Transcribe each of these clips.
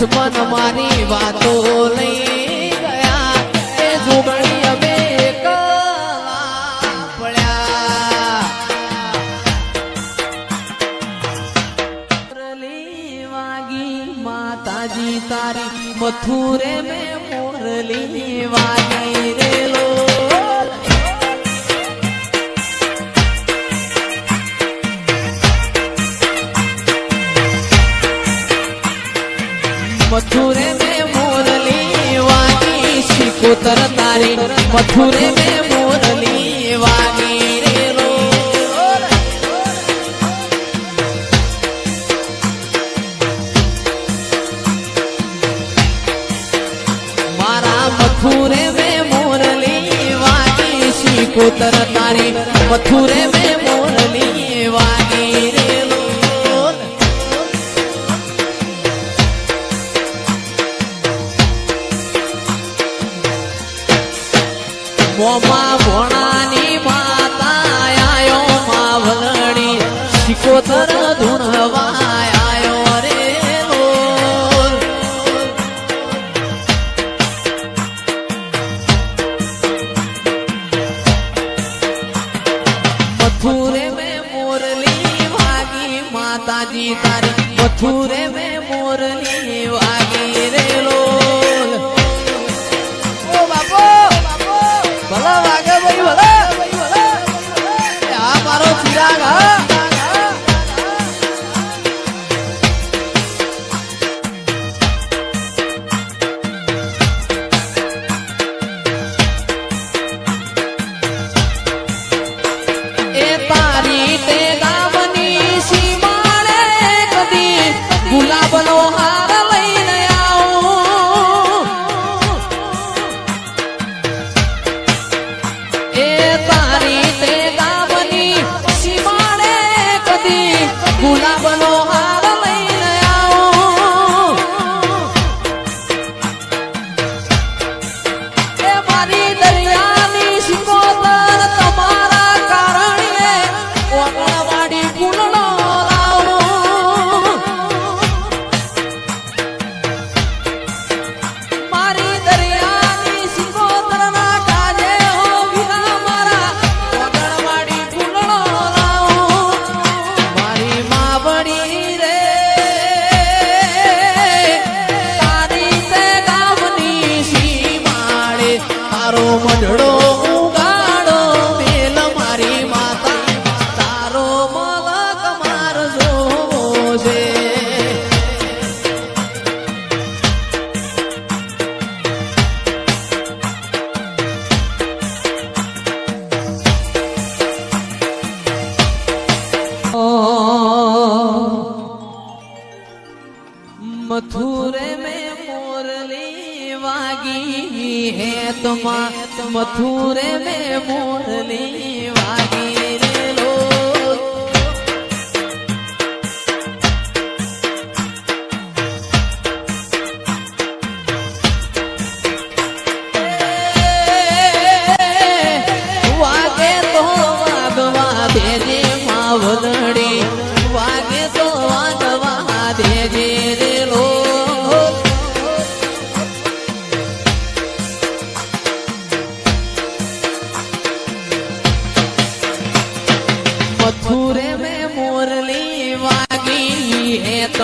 દુશ્મન મારી વાતો લઈ ગયા. એ જુગણી અમે માતાજી તારી મથુરે મેં મોરલી मथुरे में વાગી માતાજી તારી. મથુરે મે મોરલી વાગી રેલો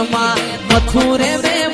માં મથુરે મેં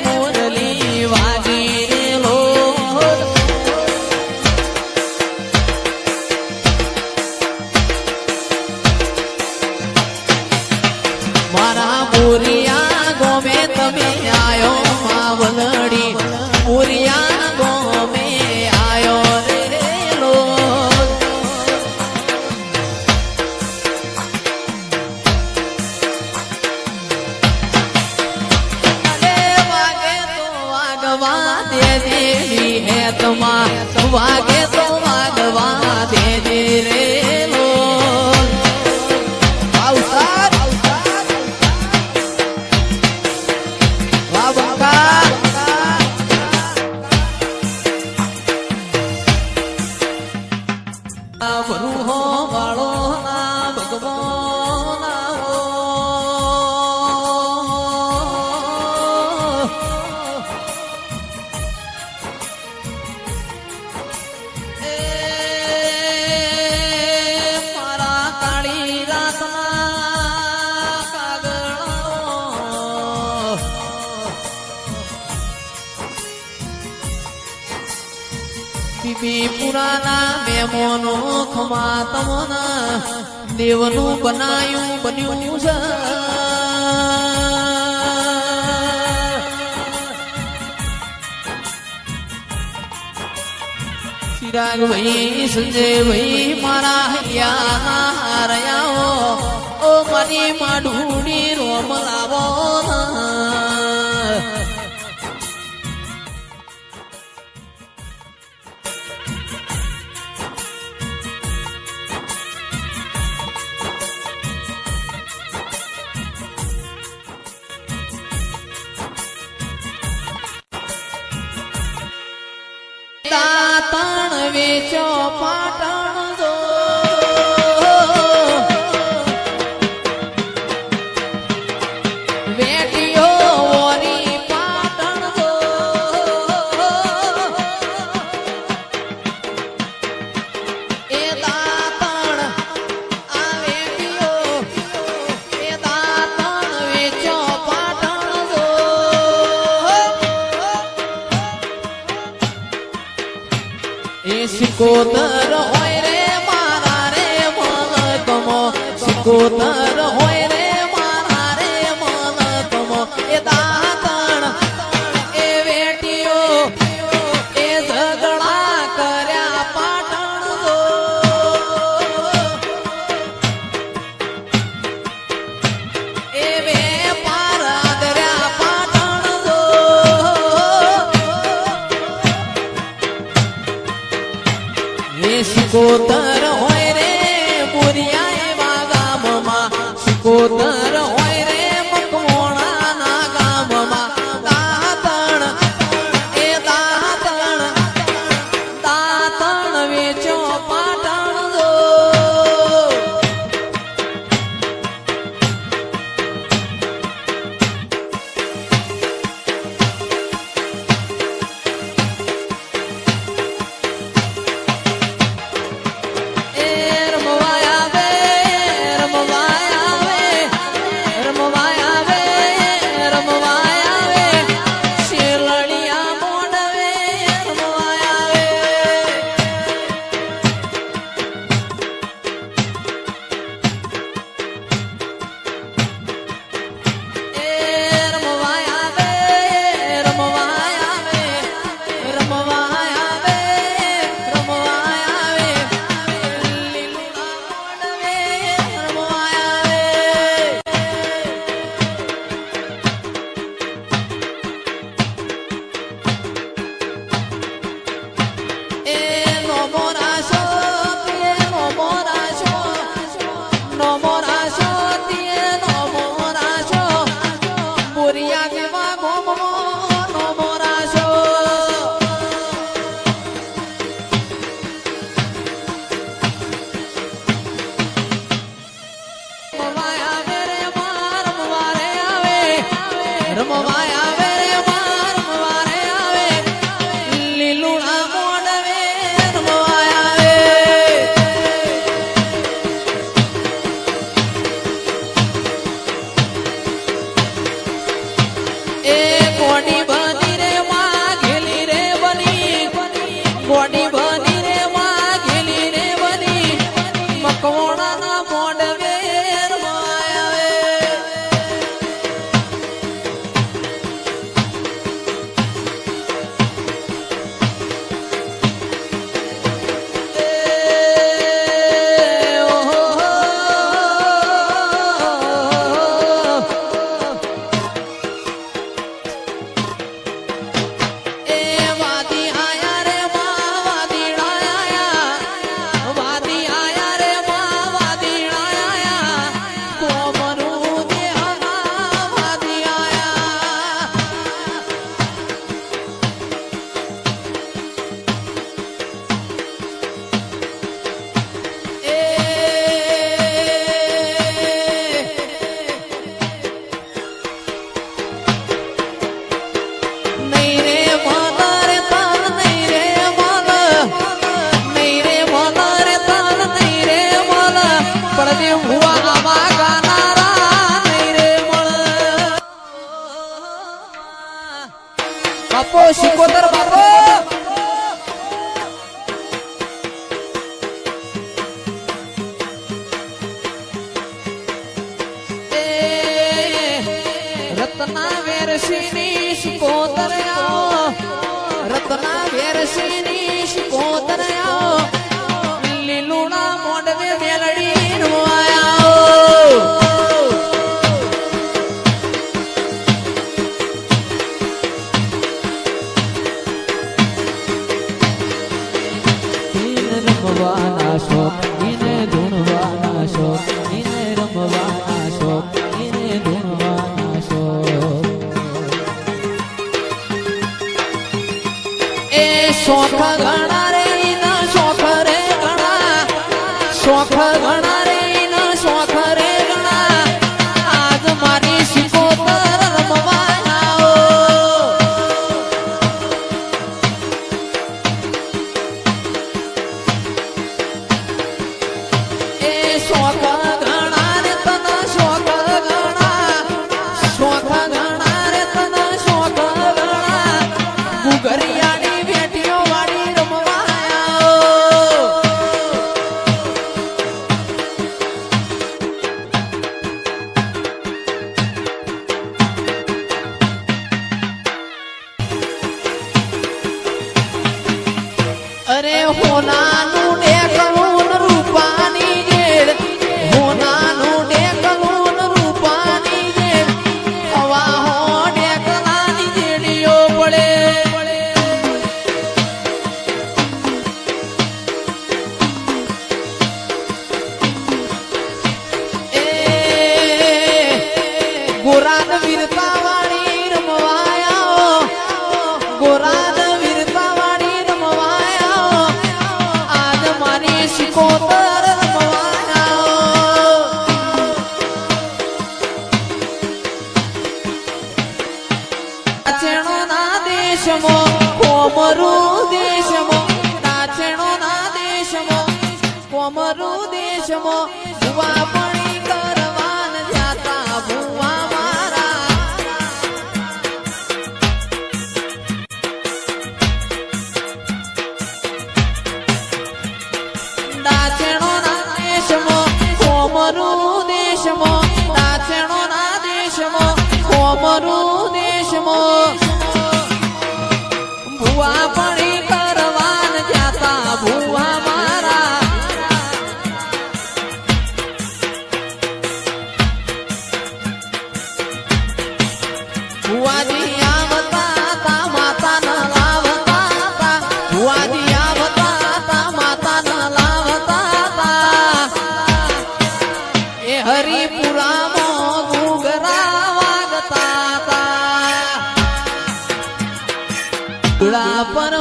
શિબીપુરાના મેમોનો ખમા તમોના દેવનું બનાયું, બન્યું છે ચિરાગ ભાઈ સંજય ભાઈ મારા હૈયાના હારયાઓ. ઓ મારી માઢુડી રોમ લાવો. ના આવે છો પાટણ Chicotada. શોખ ગણા કોમરુ દેશમો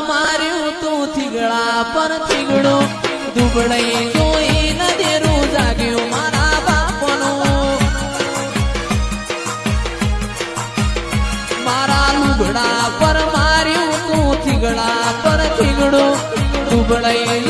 માર્યું તું થીગડા પર થીગડો. દુબળાઈ જોઈ નદેરું જાગ્યું મારા બાપનું. મારા લુગડા પર માર્યું તું થીગડા પર થીગડો. દુબળાઈ